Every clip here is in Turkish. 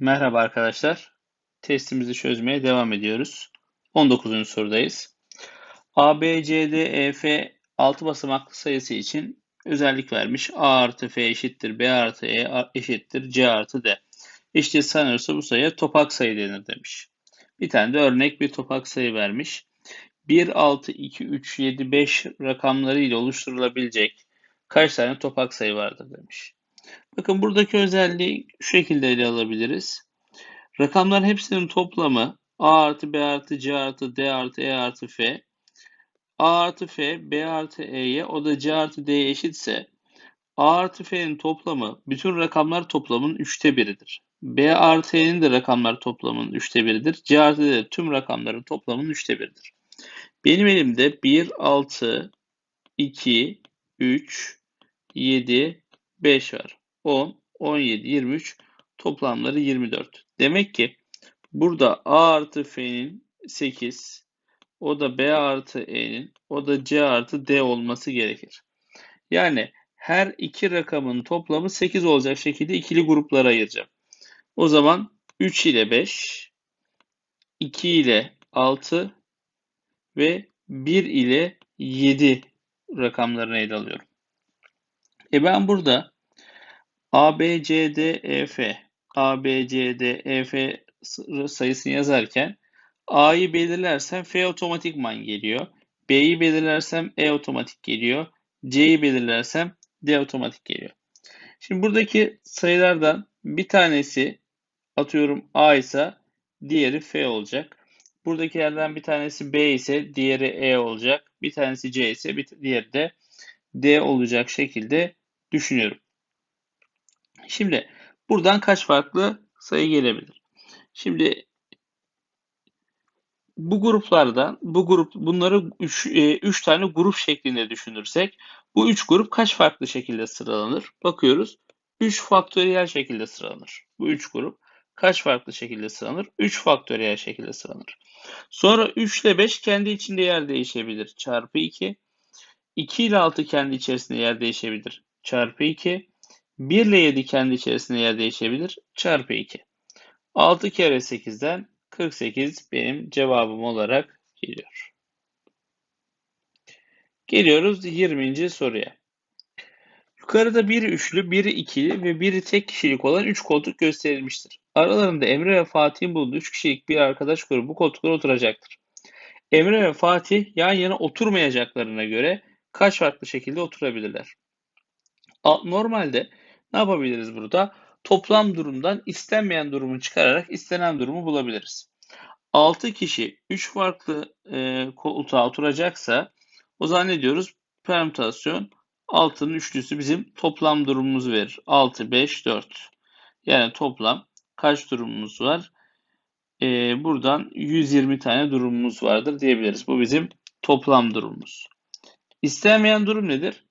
Merhaba arkadaşlar. Testimizi çözmeye devam ediyoruz. 19. sorudayız. A, B, C, D, E, F 6 basamaklı sayısı için özellik vermiş. A artı F eşittir B artı E eşittir C artı D. İşte sanırsa bu sayıya topak sayı denir demiş. Bir tane de örnek bir topak sayı vermiş. 1, 6, 2, 3, 7, 5 rakamları ile oluşturulabilecek kaç tane topak sayı vardır demiş. Bakın buradaki özelliği şu şekilde ele alabiliriz. Rakamların hepsinin toplamı A artı B artı C artı D artı E artı F A artı F B artı E'ye o da C artı D'ye eşitse A artı F'nin toplamı bütün rakamlar toplamının üçte biridir. B artı E'nin de rakamlar toplamının üçte biridir. C artı D de tüm rakamların toplamının üçte biridir. Benim elimde 1, 6, 2, 3, 7, 5 var. 10, 17, 23 toplamları 24. Demek ki burada A artı F'nin 8, o da B artı E'nin, o da C artı D olması gerekir. Yani her iki rakamın toplamı 8 olacak şekilde ikili gruplara ayıracağım. O zaman 3 ile 5, 2 ile 6 ve 1 ile 7 rakamlarını ele alıyorum. E ben burada A, B, C, D, E, F, A, B, C, D, E, F sayısını yazarken A'yı belirlersem F otomatikman geliyor. B'yi belirlersem E otomatik geliyor. C'yi belirlersem D otomatik geliyor. Şimdi buradaki sayılardan bir tanesi atıyorum A ise diğeri F olacak. Buradakilerden bir tanesi B ise diğeri E olacak. Bir tanesi C ise bir diğeri de D olacak şekilde düşünüyorum. Şimdi buradan kaç farklı sayı gelebilir? Şimdi bu gruplardan bu grup bunları 3 3 e, tane grup şeklinde düşünürsek bu 3 grup kaç farklı şekilde sıralanır? Bakıyoruz. 3 faktöriyel şekilde sıralanır. Bu 3 grup kaç farklı şekilde sıralanır? 3 faktöriyel şekilde sıralanır. Sonra 3 ile 5 kendi içinde yer değişebilir. Çarpı 2. 2 ile 6 kendi içerisinde yer değişebilir. Çarpı 2. 1 ile 7 kendi içerisinde yer değişebilir. Çarpı 2. 6 kere 8'den 48 benim cevabım olarak geliyor. Geliyoruz 20. soruya. Yukarıda biri üçlü, biri ikili ve biri tek kişilik olan 3 koltuk gösterilmiştir. Aralarında Emre ve Fatih'in bulunduğu 3 kişilik bir arkadaş grubu bu koltuklara oturacaktır. Emre ve Fatih yan yana oturmayacaklarına göre kaç farklı şekilde oturabilirler? Normalde ne yapabiliriz burada? Toplam durumdan istenmeyen durumu çıkararak istenen durumu bulabiliriz. 6 kişi 3 farklı e, koltuğa oturacaksa o zaman ne diyoruz? Permütasyon 6'nın üçlüsü bizim toplam durumumuzu verir. 6, 5, 4. Yani toplam kaç durumumuz var? Ee, buradan 120 tane durumumuz vardır diyebiliriz. Bu bizim toplam durumumuz. İstenmeyen durum nedir?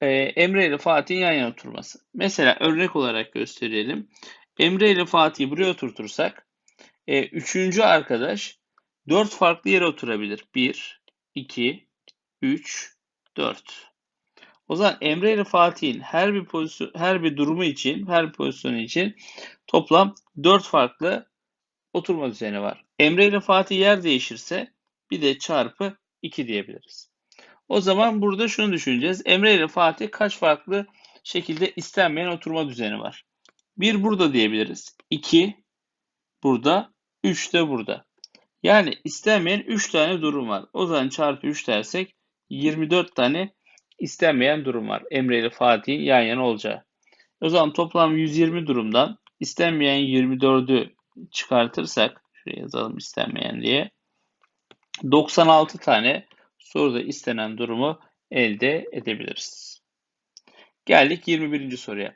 Ee, Emre ile Fatih'in yan yana oturması. Mesela örnek olarak gösterelim. Emre ile Fatih'i buraya oturtursak e, üçüncü arkadaş dört farklı yere oturabilir. 1, 2, 3, 4. O zaman Emre ile Fatih'in her bir pozisyon, her bir durumu için, her bir pozisyonu için toplam 4 farklı oturma düzeni var. Emre ile Fatih yer değişirse bir de çarpı 2 diyebiliriz. O zaman burada şunu düşüneceğiz. Emre ile Fatih kaç farklı şekilde istenmeyen oturma düzeni var? 1 burada diyebiliriz. 2 burada, 3 de burada. Yani istenmeyen 3 tane durum var. O zaman çarpı 3 dersek 24 tane istenmeyen durum var. Emre ile Fatih'in yan yana olacağı. O zaman toplam 120 durumdan istenmeyen 24'ü çıkartırsak şuraya yazalım istenmeyen diye 96 tane soruda istenen durumu elde edebiliriz. Geldik 21. soruya.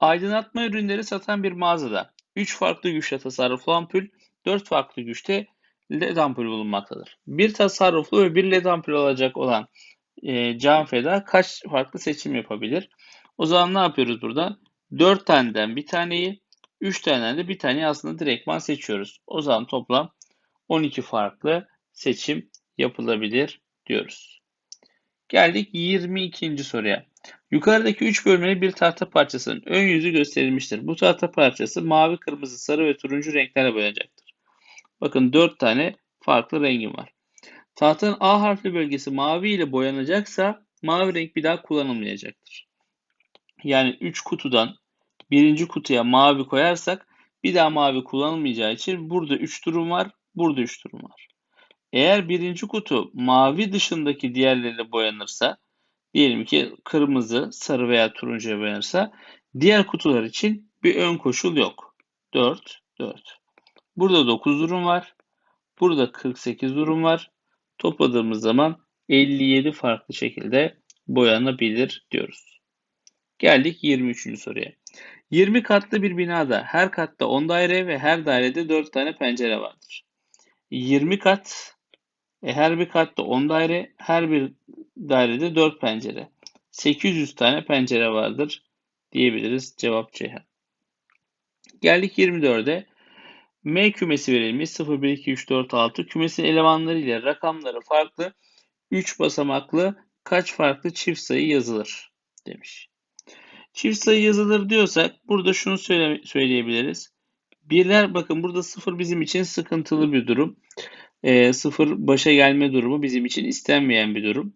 Aydınlatma ürünleri satan bir mağazada 3 farklı güçte tasarruflu ampul, 4 farklı güçte LED ampul bulunmaktadır. Bir tasarruflu ve bir LED ampul olacak olan e, can feda kaç farklı seçim yapabilir? O zaman ne yapıyoruz burada? 4 taneden bir taneyi, 3 taneden de bir taneyi aslında direktman seçiyoruz. O zaman toplam 12 farklı seçim yapılabilir diyoruz. Geldik 22. soruya. Yukarıdaki üç bölmeli bir tahta parçasının ön yüzü gösterilmiştir. Bu tahta parçası mavi, kırmızı, sarı ve turuncu renklerle boyanacaktır. Bakın dört tane farklı rengim var. Tahtanın A harfli bölgesi mavi ile boyanacaksa mavi renk bir daha kullanılmayacaktır. Yani 3 kutudan birinci kutuya mavi koyarsak bir daha mavi kullanılmayacağı için burada 3 durum var, burada 3 durum var. Eğer birinci kutu mavi dışındaki diğerleriyle boyanırsa, diyelim ki kırmızı, sarı veya turuncuya boyanırsa, diğer kutular için bir ön koşul yok. 4, 4. Burada 9 durum var. Burada 48 durum var. Topladığımız zaman 57 farklı şekilde boyanabilir diyoruz. Geldik 23. soruya. 20 katlı bir binada her katta 10 daire ve her dairede 4 tane pencere vardır. 20 kat, e her bir katta 10 daire, her bir dairede 4 pencere. 800 tane pencere vardır diyebiliriz. Cevap Ceyhan. Geldik 24'e. M kümesi verilmiş 0, 1, 2, 3, 4, 6. Kümesin elemanları ile rakamları farklı 3 basamaklı kaç farklı çift sayı yazılır demiş. Çift sayı yazılır diyorsak burada şunu söyle, söyleyebiliriz. Birler bakın burada sıfır bizim için sıkıntılı bir durum. E, sıfır başa gelme durumu bizim için istenmeyen bir durum.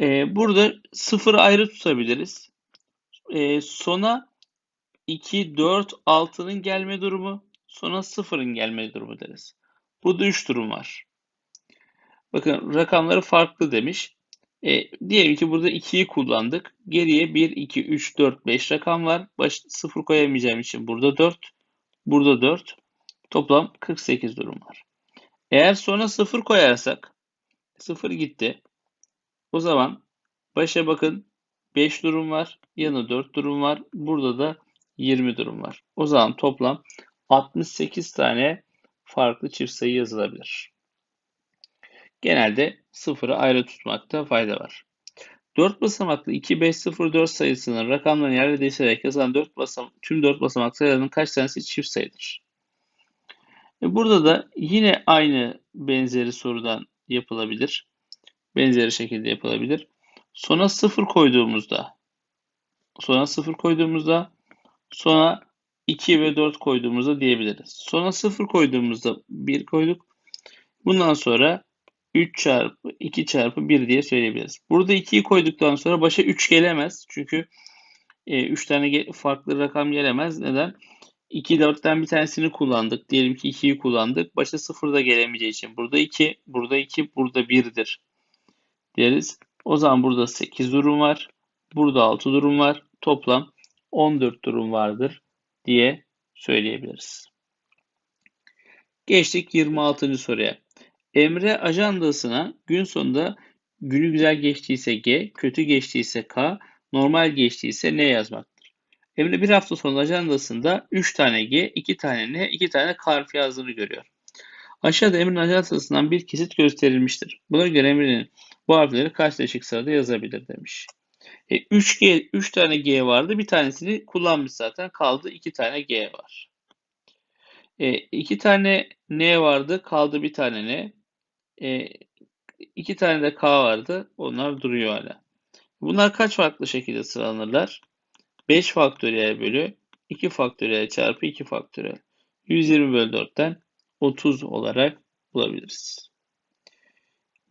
E, burada sıfırı ayrı tutabiliriz. E, sona 2, 4, 6'nın gelme durumu sonra sıfırın gelme durumu deriz. Burada 3 durum var. Bakın rakamları farklı demiş. E, diyelim ki burada 2'yi kullandık. Geriye 1, 2, 3, 4, 5 rakam var. Baş, 0 koyamayacağım için burada 4. Burada 4. Toplam 48 durum var. Eğer sonra 0 koyarsak 0 gitti. O zaman başa bakın 5 durum var. Yanı 4 durum var. Burada da 20 durum var. O zaman toplam 68 tane farklı çift sayı yazılabilir. Genelde sıfırı ayrı tutmakta fayda var. 4 basamaklı 2, 5, 0, 4 sayısının rakamlarını yerle değiştirerek yazılan 4 basam tüm 4 basamak sayılarının kaç tanesi çift sayıdır? E burada da yine aynı benzeri sorudan yapılabilir. Benzeri şekilde yapılabilir. Sona 0 koyduğumuzda sona 0 koyduğumuzda sona 2 ve 4 koyduğumuzda diyebiliriz. Sona 0 koyduğumuzda 1 koyduk. Bundan sonra 3 çarpı 2 çarpı 1 diye söyleyebiliriz. Burada 2'yi koyduktan sonra başa 3 gelemez. Çünkü 3 e, tane farklı rakam gelemez. Neden? 2, 4'ten bir tanesini kullandık. Diyelim ki 2'yi kullandık. Başa 0 da gelemeyeceği için. Burada 2, burada 2, burada 1'dir deriz. O zaman burada 8 durum var. Burada 6 durum var. Toplam 14 durum vardır diye söyleyebiliriz. Geçtik 26. soruya. Emre ajandasına gün sonunda günü güzel geçtiyse G, kötü geçtiyse K, normal geçtiyse N yazmaktır. Emre bir hafta sonu ajandasında 3 tane G, 2 tane N, 2 tane K harfi yazdığını görüyor. Aşağıda Emre'nin ajandasından bir kesit gösterilmiştir. Buna göre Emre'nin bu harfleri kaç değişik sırada yazabilir demiş. E, 3 G, 3 tane G vardı. Bir tanesini kullanmış zaten. Kaldı 2 tane G var. E, 2 tane N vardı. Kaldı bir tane N. E, iki tane de K vardı. Onlar duruyor hala. Bunlar kaç farklı şekilde sıralanırlar? 5 faktöriyel bölü 2 faktöriyel çarpı 2 faktöriyel. 120 bölü 4'ten 30 olarak bulabiliriz.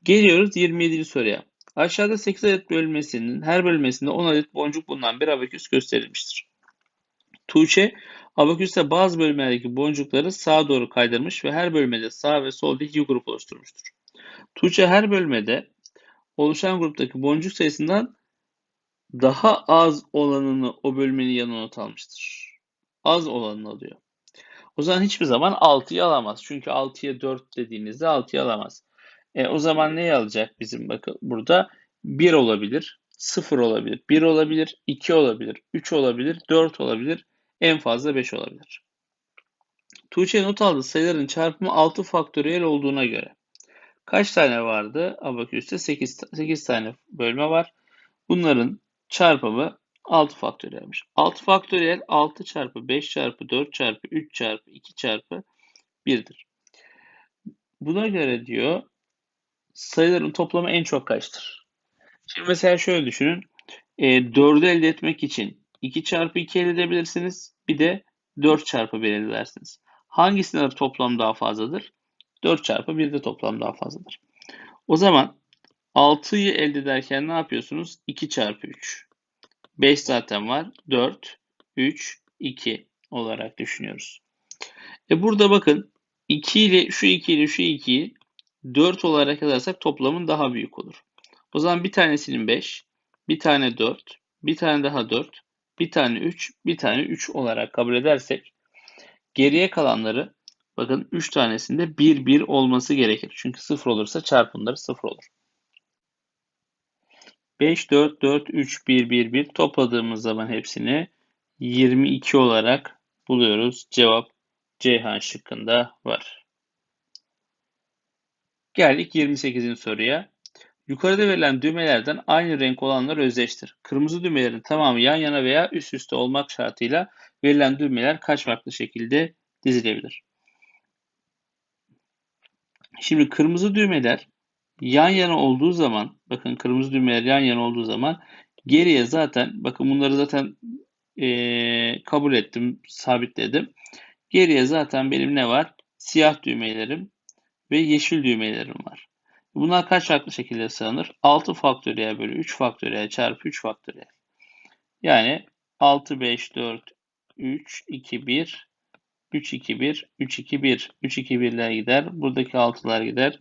Geliyoruz 27. soruya. Aşağıda 8 adet bölmesinin her bölmesinde 10 adet boncuk bulunan bir abaküs gösterilmiştir. Tuğçe abaküste bazı bölmelerdeki boncukları sağa doğru kaydırmış ve her bölmede sağ ve solda iki grup oluşturmuştur. Tuğçe her bölmede oluşan gruptaki boncuk sayısından daha az olanını o bölmenin yanına not almıştır. Az olanını alıyor. O zaman hiçbir zaman 6'yı alamaz. Çünkü 6'ya 4 dediğinizde 6'yı alamaz. E, o zaman neyi alacak bizim bakın burada? 1 olabilir, 0 olabilir, 1 olabilir, 2 olabilir, 3 olabilir, 4 olabilir, en fazla 5 olabilir. Tuğçe not aldığı sayıların çarpımı 6 faktöriyel olduğuna göre Kaç tane vardı? Abaküste 8, 8 tane bölme var. Bunların çarpımı 6 faktöriyelmiş. 6 faktöriyel 6 çarpı 5 çarpı 4 çarpı 3 çarpı 2 çarpı 1'dir. Buna göre diyor sayıların toplamı en çok kaçtır? Şimdi mesela şöyle düşünün. E, 4'ü elde etmek için 2 çarpı 2 elde edebilirsiniz. Bir de 4 çarpı 1 elde edersiniz. Hangisinde toplam daha fazladır? 4 çarpı 1'de toplam daha fazladır. O zaman 6'yı elde ederken ne yapıyorsunuz? 2 çarpı 3. 5 zaten var. 4, 3, 2 olarak düşünüyoruz. E burada bakın 2 ile şu 2 ile şu 2'yi 4 olarak yazarsak toplamın daha büyük olur. O zaman bir tanesinin 5, bir tane 4, bir tane daha 4, bir tane 3, bir tane 3 olarak kabul edersek geriye kalanları bakın 3 tanesinde 1 1 olması gerekir. Çünkü 0 olursa çarpımları 0 olur. 5, 4, 4, 3, 1, 1, 1 topladığımız zaman hepsini 22 olarak buluyoruz. Cevap Ceyhan şıkkında var. Geldik 28. soruya. Yukarıda verilen düğmelerden aynı renk olanlar özdeştir. Kırmızı düğmelerin tamamı yan yana veya üst üste olmak şartıyla verilen düğmeler kaç farklı şekilde dizilebilir? Şimdi kırmızı düğmeler yan yana olduğu zaman, bakın kırmızı düğmeler yan yana olduğu zaman geriye zaten, bakın bunları zaten e, kabul ettim, sabitledim. Geriye zaten benim ne var? Siyah düğmelerim ve yeşil düğmelerim var. Bunlar kaç farklı şekilde sığınır? 6 faktöriyel bölü 3 faktöriyel çarpı 3 faktöriyel. Yani 6, 5, 4, 3, 2, 1, 3, 2, 1, 3, 2, 1, 3, 2, 1'ler gider. Buradaki 6'lar gider.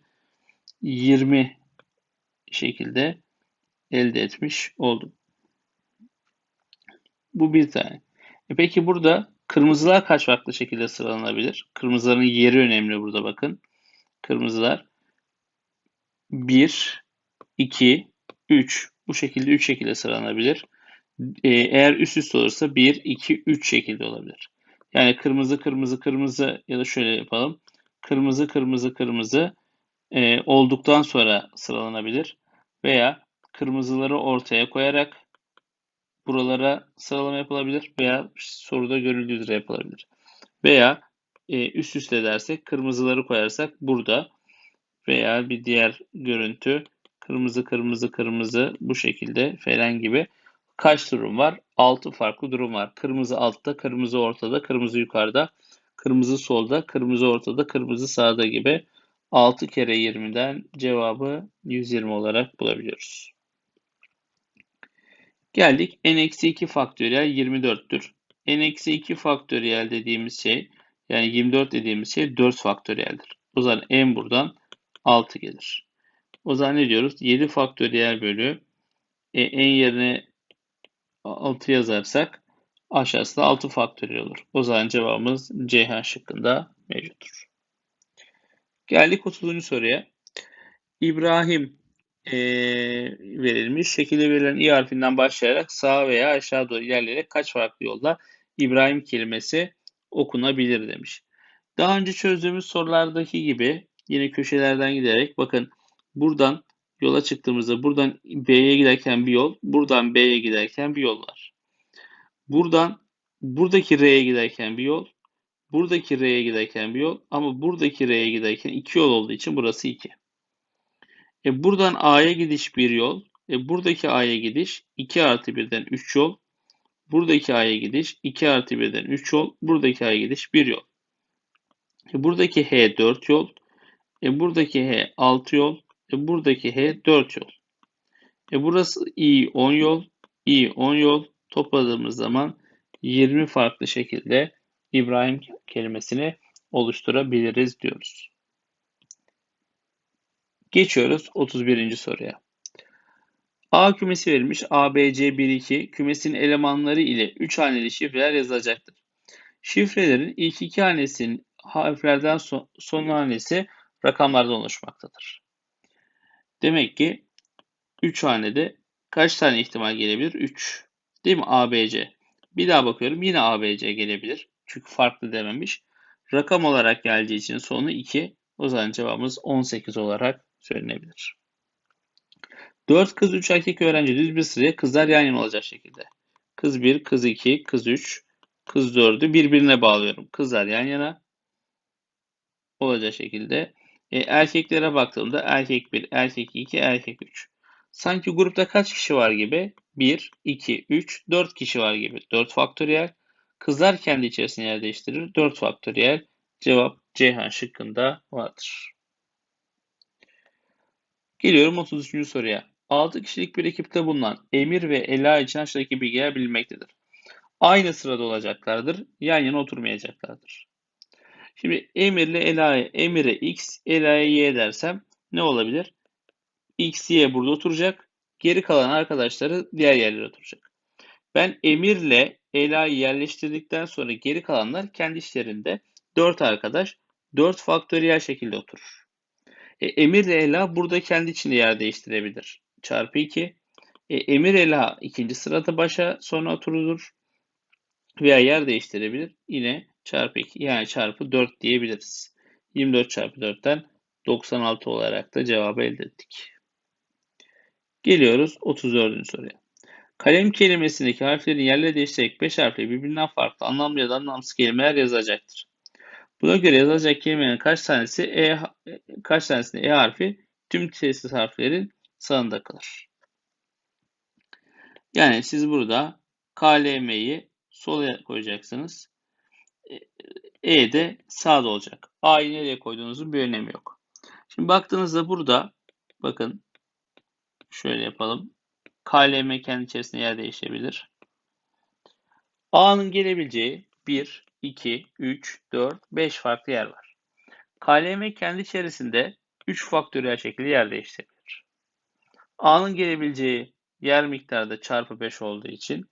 20 şekilde elde etmiş oldum. Bu bir tane. E peki burada kırmızılar kaç farklı şekilde sıralanabilir? Kırmızıların yeri önemli burada bakın. Kırmızılar 1, 2, 3 bu şekilde 3 şekilde sıralanabilir. Ee, eğer üst üste olursa 1, 2, 3 şekilde olabilir. Yani kırmızı, kırmızı, kırmızı ya da şöyle yapalım. Kırmızı, kırmızı, kırmızı e, olduktan sonra sıralanabilir. Veya kırmızıları ortaya koyarak buralara sıralama yapılabilir veya soruda görüldüğü üzere yapılabilir. Veya e, üst üste dersek kırmızıları koyarsak burada veya bir diğer görüntü kırmızı kırmızı kırmızı bu şekilde falan gibi kaç durum var? 6 farklı durum var. Kırmızı altta, kırmızı ortada, kırmızı yukarıda, kırmızı solda, kırmızı ortada, kırmızı sağda gibi 6 kere 20'den cevabı 120 olarak bulabiliyoruz. Geldik n-2 faktöriyel 24'tür. n-2 faktöriyel dediğimiz şey yani 24 dediğimiz şey 4 faktöriyeldir. O zaman n buradan 6 gelir. O zaman ne diyoruz? 7 faktöriyel bölü e, en yerine 6 yazarsak aşağısı da 6 faktöriyel olur. O zaman cevabımız Ceyhan şıkkında mevcuttur. Geldik 30. soruya. İbrahim e, verilmiş. Şekilde verilen i harfinden başlayarak sağa veya aşağı doğru ilerleyerek kaç farklı yolda İbrahim kelimesi okunabilir demiş. Daha önce çözdüğümüz sorulardaki gibi yine köşelerden giderek bakın buradan yola çıktığımızda buradan B'ye giderken bir yol, buradan B'ye giderken bir yol var. Buradan buradaki R'ye giderken bir yol, buradaki R'ye giderken bir yol ama buradaki R'ye giderken iki yol olduğu için burası 2. E buradan A'ya gidiş bir yol, e buradaki A'ya gidiş 2 artı 1'den 3 yol, buradaki A'ya gidiş 2 artı 1'den 3 yol, buradaki A'ya gidiş 1 yol. E buradaki H 4 yol, e buradaki H 6 yol, e buradaki H 4 yol. E burası I 10 yol, I 10 yol topladığımız zaman 20 farklı şekilde İbrahim kelimesini oluşturabiliriz diyoruz. Geçiyoruz 31. soruya. A kümesi verilmiş. A, B, C, 1, 2 kümesin elemanları ile 3 haneli şifreler yazılacaktır. Şifrelerin ilk iki hanesinin harflerden son, son hanesi rakamlardan oluşmaktadır. Demek ki 3 hanede kaç tane ihtimal gelebilir? 3. Değil mi? A, B, C. Bir daha bakıyorum. Yine A, B, C gelebilir. Çünkü farklı dememiş. Rakam olarak geldiği için sonu 2. O zaman cevabımız 18 olarak söylenebilir. 4 kız 3 erkek öğrenci düz bir sıraya kızlar yan yana olacak şekilde. Kız 1, kız 2, kız 3, kız 4'ü birbirine bağlıyorum. Kızlar yan yana olacak şekilde. E, erkeklere baktığımda erkek 1, erkek 2, erkek 3. Sanki grupta kaç kişi var gibi? 1, 2, 3, 4 kişi var gibi. 4 faktöriyel. Kızlar kendi içerisinde yer değiştirir. 4 faktöriyel. Cevap Ceyhan şıkkında vardır. Geliyorum 33. soruya. 6 kişilik bir ekipte bulunan Emir ve Ela için aşağıdaki bilgiler bilinmektedir. Aynı sırada olacaklardır. Yan yana oturmayacaklardır. Şimdi Emir ile Ela'ya, Emir'e X, Ela'ya Y dersem ne olabilir? X, Y burada oturacak. Geri kalan arkadaşları diğer yerlere oturacak. Ben Emir ile Ela'yı yerleştirdikten sonra geri kalanlar kendi işlerinde 4 arkadaş 4 faktöriyel şekilde oturur. E, Emir ile Ela burada kendi içinde yer değiştirebilir. Çarpı 2. E, Emir Ela ikinci sırada başa sonra oturulur. Veya yer değiştirebilir. Yine çarpı 2 yani çarpı 4 diyebiliriz. 24 çarpı 4'ten 96 olarak da cevabı elde ettik. Geliyoruz 34. soruya. Kalem kelimesindeki harflerin yerleri değiştirerek 5 harfle birbirinden farklı anlamlı ya da anlamsız kelimeler yazacaktır. Buna göre yazılacak kelimelerin kaç tanesi E kaç tanesinde E harfi tüm tesis harflerin sağında kalır. Yani siz burada KLM'yi sola koyacaksınız. E de sağda olacak. A'yı nereye koyduğunuzun bir önemi yok. Şimdi baktığınızda burada bakın şöyle yapalım. KLM kendi içerisinde yer değişebilir. A'nın gelebileceği 1, 2, 3, 4, 5 farklı yer var. KLM kendi içerisinde 3 faktöriyel şekilde yer değiştirebilir. A'nın gelebileceği yer miktarı da çarpı 5 olduğu için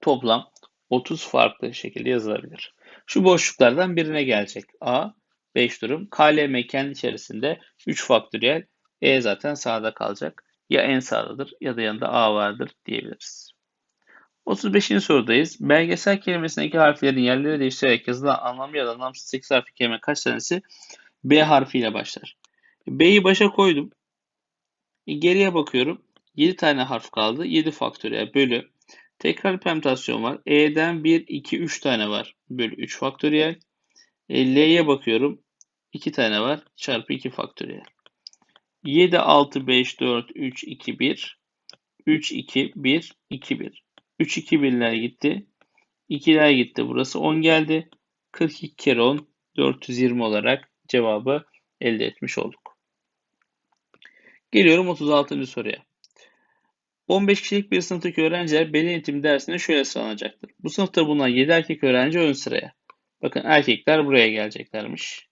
toplam 30 farklı şekilde yazılabilir. Şu boşluklardan birine gelecek. A 5 durum. KLM kendi içerisinde 3 faktöriyel. E zaten sağda kalacak. Ya en sağdadır ya da yanında A vardır diyebiliriz. 35. sorudayız. Belgesel kelimesindeki harflerin yerleri değiştirerek yazılan anlamlı ya da anlamsız 8 harfli kelime kaç tanesi B harfiyle başlar? B'yi başa koydum. Geriye bakıyorum. 7 tane harf kaldı. 7 faktöriyel bölü. Tekrar permütasyon var. E'den 1, 2, 3 tane var. Bölü 3 faktöriyel. E, L'ye bakıyorum. 2 tane var. Çarpı 2 faktöriyel. 7, 6, 5, 4, 3, 2, 1. 3, 2, 1, 2, 1. 3, 2, 1'ler gitti. 2'ler gitti. Burası 10 geldi. 42 kere 10, 420 olarak cevabı elde etmiş olduk. Geliyorum 36. soruya. 15 kişilik bir sınıftaki öğrenciler beden eğitimi dersine şöyle sıralanacaktır. Bu sınıfta bulunan 7 erkek öğrenci ön sıraya. Bakın erkekler buraya geleceklermiş.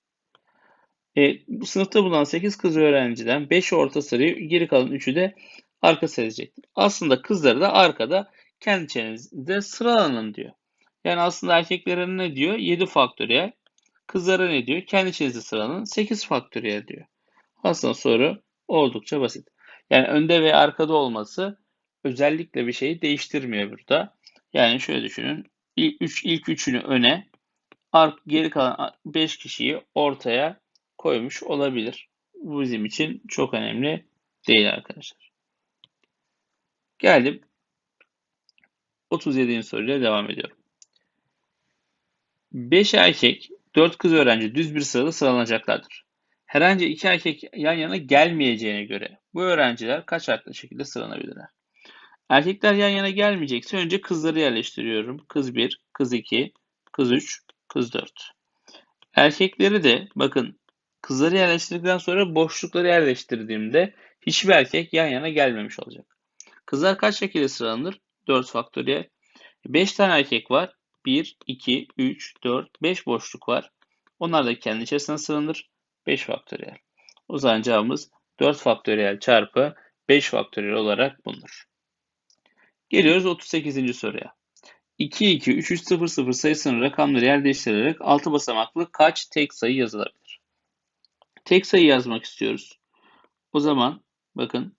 E, bu sınıfta bulunan 8 kız öğrenciden 5 orta sırayı geri kalan 3'ü de arka serecektir. Aslında kızları da arkada kendi içerisinde sıralanın diyor. Yani aslında erkeklere ne diyor? 7 faktöriyel. Kızlara ne diyor? Kendi içinizde sıralanın 8 faktöriyel diyor. Aslında soru oldukça basit. Yani önde ve arkada olması özellikle bir şeyi değiştirmiyor burada. Yani şöyle düşünün. İlk, üç, ilk üçünü öne, geri kalan 5 kişiyi ortaya koymuş olabilir. Bu bizim için çok önemli değil arkadaşlar. Geldim 37. soruyla devam ediyorum. 5 erkek, 4 kız öğrenci düz bir sırada sıralanacaklardır. Herhangi iki erkek yan yana gelmeyeceğine göre bu öğrenciler kaç farklı şekilde sıralanabilirler? Erkekler yan yana gelmeyecekse önce kızları yerleştiriyorum. Kız 1, kız 2, kız 3, kız 4. Erkekleri de bakın kızları yerleştirdikten sonra boşlukları yerleştirdiğimde hiçbir erkek yan yana gelmemiş olacak. Kızlar kaç şekilde sıralanır? 4 faktöriyel. 5 tane erkek var. 1, 2, 3, 4, 5 boşluk var. Onlar da kendi içerisinde sıralanır. 5 faktöriyel. O zaman cevabımız 4 faktöriyel çarpı 5 faktöriyel olarak bulunur. Geliyoruz 38. soruya. 2, 2, 3, 3, 0, 0 sayısının rakamları yer değiştirerek 6 basamaklı kaç tek sayı yazılabilir? Tek sayı yazmak istiyoruz. O zaman bakın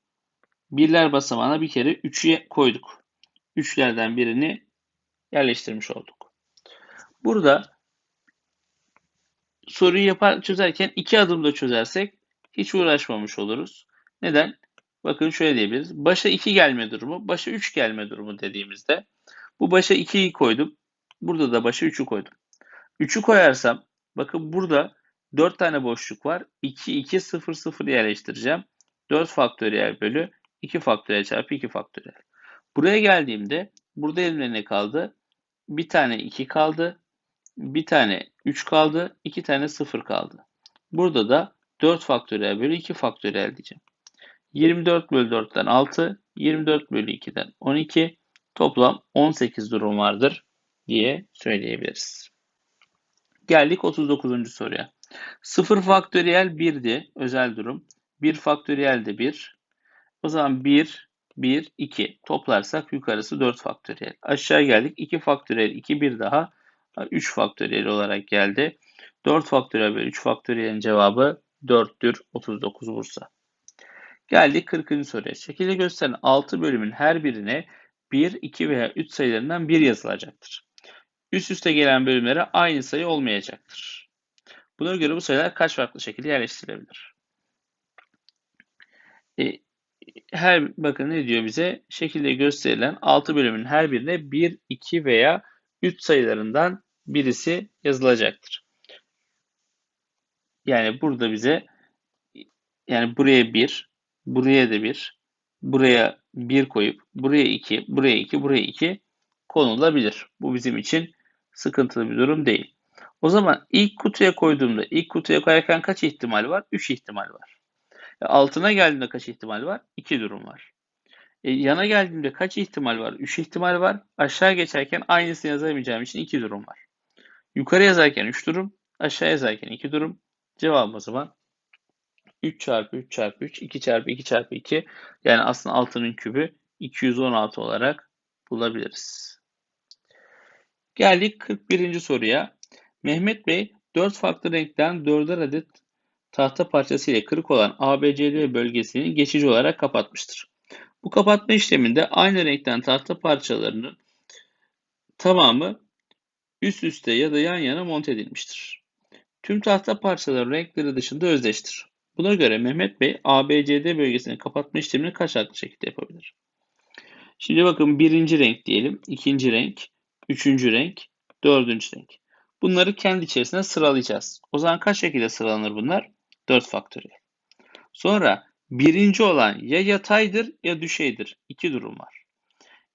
birler basamağına bir kere 3'ü koyduk. 3'lerden birini yerleştirmiş olduk. Burada soruyu yapar, çözerken iki adımda çözersek hiç uğraşmamış oluruz. Neden? Bakın şöyle diyebiliriz. Başa 2 gelme durumu, başa 3 gelme durumu dediğimizde bu başa 2'yi koydum. Burada da başa 3'ü koydum. 3'ü koyarsam bakın burada 4 tane boşluk var. 2, 2, 0, 0 yerleştireceğim. 4 faktöriyel bölü 2 faktöriyel çarpı 2 faktöriyel. Buraya geldiğimde burada elimde ne kaldı? Bir tane 2 kaldı. Bir tane 3 kaldı. iki tane 0 kaldı. Burada da 4 faktöriyel bölü 2 faktöriyel diyeceğim. 24 bölü 4'ten 6, 24 bölü 2'den 12, toplam 18 durum vardır diye söyleyebiliriz. Geldik 39. soruya. 0 faktöriyel 1'di özel durum. 1 faktöriyel de 1. O zaman 1, 1, 2 toplarsak yukarısı 4 faktöriyel. Aşağı geldik 2 faktöriyel 2 bir daha 3 faktöriyel olarak geldi. 4 faktöriyel ve 3 faktöriyelin cevabı 4'tür 39 Bursa. Geldik 40. soruya. Şekilde gösteren 6 bölümün her birine 1, 2 veya 3 sayılarından 1 yazılacaktır. Üst üste gelen bölümlere aynı sayı olmayacaktır. Buna göre bu sayılar kaç farklı şekilde yerleştirilebilir? E, her bakın ne diyor bize? Şekilde gösterilen 6 bölümün her birine 1, 2 veya 3 sayılarından birisi yazılacaktır. Yani burada bize yani buraya 1, buraya da 1, buraya 1 koyup buraya 2, buraya 2, buraya 2 konulabilir. Bu bizim için sıkıntılı bir durum değil. O zaman ilk kutuya koyduğumda ilk kutuya koyarken kaç ihtimal var? 3 ihtimal var. E, altına geldiğinde kaç ihtimal var? 2 durum var. E, yana geldiğimde kaç ihtimal var? 3 ihtimal var. Aşağı geçerken aynısını yazamayacağım için 2 durum var. Yukarı yazarken 3 durum, aşağı yazarken 2 durum. Cevabım o zaman 3 çarpı 3 çarpı 3, 2 çarpı 2 çarpı 2. Yani aslında 6'nın kübü 216 olarak bulabiliriz. Geldik 41. soruya. Mehmet Bey 4 farklı renkten 4'er adet tahta parçası ile kırık olan ABCD bölgesini geçici olarak kapatmıştır. Bu kapatma işleminde aynı renkten tahta parçalarının tamamı üst üste ya da yan yana monte edilmiştir. Tüm tahta parçaları renkleri dışında özdeştir. Buna göre Mehmet Bey ABCD bölgesini kapatma işlemini kaç farklı şekilde yapabilir? Şimdi bakın birinci renk diyelim, ikinci renk, üçüncü renk, dördüncü renk. Bunları kendi içerisinde sıralayacağız. O zaman kaç şekilde sıralanır bunlar? 4 faktöriyel. Sonra birinci olan ya yataydır ya düşeydir. İki durum var.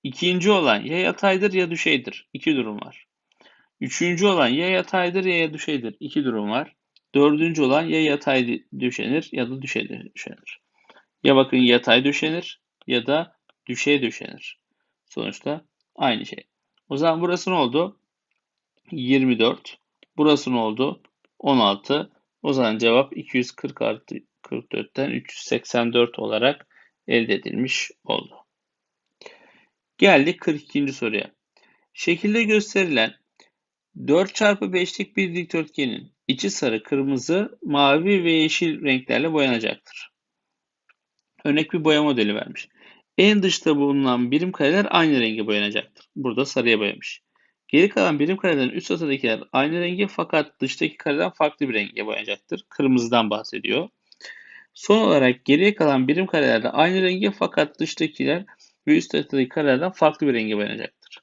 İkinci olan ya yataydır ya düşeydir. İki durum var. Üçüncü olan ya yataydır ya düşeydir. İki durum var. Dördüncü olan ya yatay düşenir ya da düşey düşenir. Ya bakın yatay düşenir ya da düşey düşenir. Sonuçta aynı şey. O zaman burası ne oldu? 24. Burası ne oldu? 16. O zaman cevap 240 artı 44'ten 384 olarak elde edilmiş oldu. Geldik 42. soruya. Şekilde gösterilen 4 çarpı 5'lik bir dikdörtgenin içi sarı, kırmızı, mavi ve yeşil renklerle boyanacaktır. Örnek bir boya modeli vermiş. En dışta bulunan birim kareler aynı renge boyanacaktır. Burada sarıya boyamış. Geri kalan birim karelerin üst satırdakiler aynı rengi fakat dıştaki kareden farklı bir renge boyanacaktır. Kırmızıdan bahsediyor. Son olarak geriye kalan birim karelerde aynı rengi fakat dıştakiler ve üst satırdaki karelerden farklı bir renge boyanacaktır.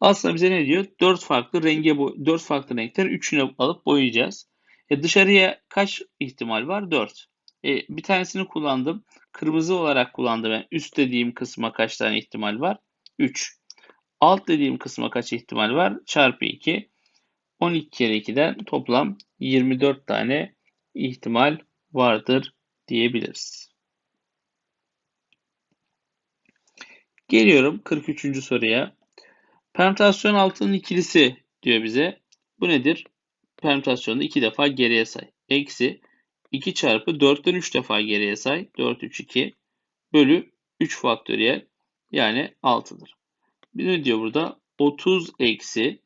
Aslında bize ne diyor? 4 farklı renge 4 farklı renkler üçünü alıp boyayacağız. E dışarıya kaç ihtimal var? 4. E, bir tanesini kullandım. Kırmızı olarak kullandım. Yani üst dediğim kısma kaç tane ihtimal var? 3. Alt dediğim kısma kaç ihtimal var? Çarpı 2. 12 kere 2'den toplam 24 tane ihtimal vardır diyebiliriz. Geliyorum 43. soruya. Permütasyon altının ikilisi diyor bize. Bu nedir? Permütasyonda 2 defa geriye say. Eksi 2 çarpı 4'ten 3 defa geriye say. 4, 3, 2 bölü 3 faktöriyel yani 6'dır. Ne diyor burada? 30 eksi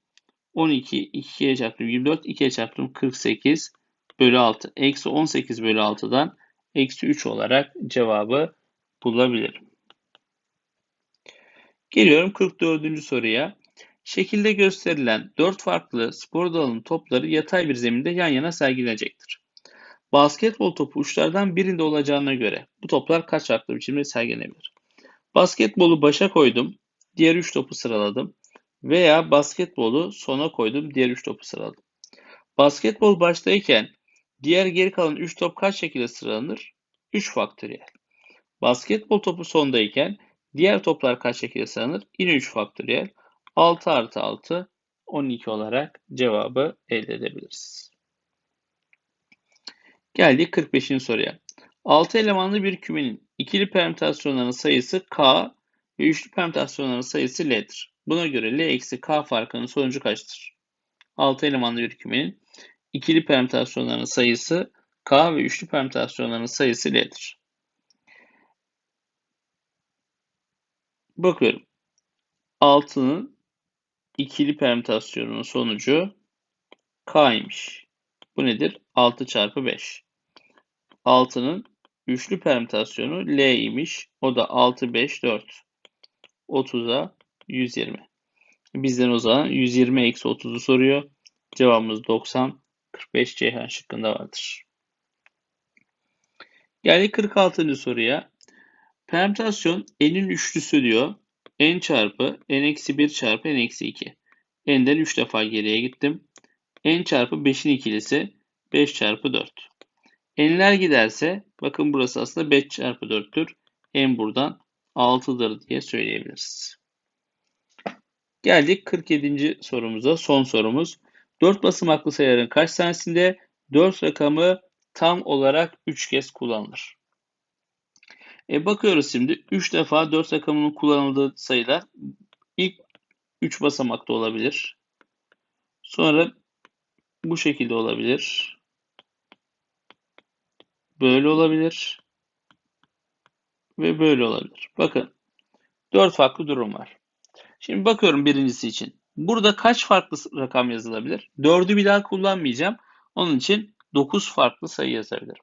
12 2'ye çarptım 24 2'ye çarptım 48 bölü 6. Eksi 18 bölü 6'dan eksi 3 olarak cevabı bulabilirim. Geliyorum 44. soruya. Şekilde gösterilen 4 farklı spor dalının topları yatay bir zeminde yan yana sergilenecektir. Basketbol topu uçlardan birinde olacağına göre bu toplar kaç farklı biçimde sergilenebilir? Basketbolu başa koydum. Diğer 3 topu sıraladım. Veya basketbolu sona koydum. Diğer 3 topu sıraladım. Basketbol baştayken diğer geri kalan 3 top kaç şekilde sıralanır? 3 faktöriyel. Basketbol topu sondayken Diğer toplar kaç şekilde sağlanır? Yine 3 faktöriyel. 6 artı 6 12 olarak cevabı elde edebiliriz. Geldik 45. soruya. 6 elemanlı bir kümenin ikili permütasyonlarının sayısı k ve üçlü permütasyonların sayısı l'dir. Buna göre l eksi k farkının sonucu kaçtır? 6 elemanlı bir kümenin ikili permütasyonlarının sayısı k ve üçlü permütasyonların sayısı l'dir. Bakıyorum. 6'nın ikili permütasyonunun sonucu k'ymış. Bu nedir? 6 çarpı 5. 6'nın üçlü permütasyonu L imiş. O da 6, 5, 4. 30'a 120. Bizden o zaman 120 eksi 30'u soruyor. Cevabımız 90. 45 Ceyhan şıkkında vardır. Geldik 46. soruya. Permütasyon n'in üçlüsü diyor. n çarpı n eksi 1 çarpı n eksi 2. n'den 3 defa geriye gittim. n çarpı 5'in ikilisi 5 çarpı 4. n'ler giderse bakın burası aslında 5 çarpı 4'tür. n buradan 6'dır diye söyleyebiliriz. Geldik 47. sorumuza. Son sorumuz. 4 basamaklı sayıların kaç tanesinde 4 rakamı tam olarak 3 kez kullanılır? E bakıyoruz şimdi 3 defa 4 rakamının kullanıldığı sayılar ilk 3 basamakta olabilir. Sonra bu şekilde olabilir. Böyle olabilir. Ve böyle olabilir. Bakın 4 farklı durum var. Şimdi bakıyorum birincisi için. Burada kaç farklı rakam yazılabilir? 4'ü bir daha kullanmayacağım. Onun için 9 farklı sayı yazabilirim.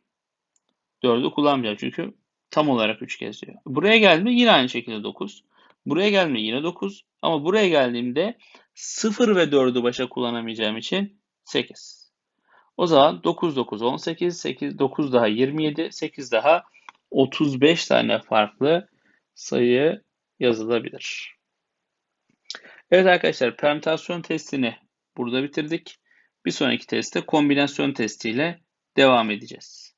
4'ü kullanmayacağım çünkü tam olarak 3 kez diyor. Buraya geldiğimde yine aynı şekilde 9. Buraya geldiğimde yine 9. Ama buraya geldiğimde 0 ve 4'ü başa kullanamayacağım için 8. O zaman 9, 9, 18, 8, 9 daha 27, 8 daha 35 tane farklı sayı yazılabilir. Evet arkadaşlar permütasyon testini burada bitirdik. Bir sonraki testte kombinasyon testiyle devam edeceğiz.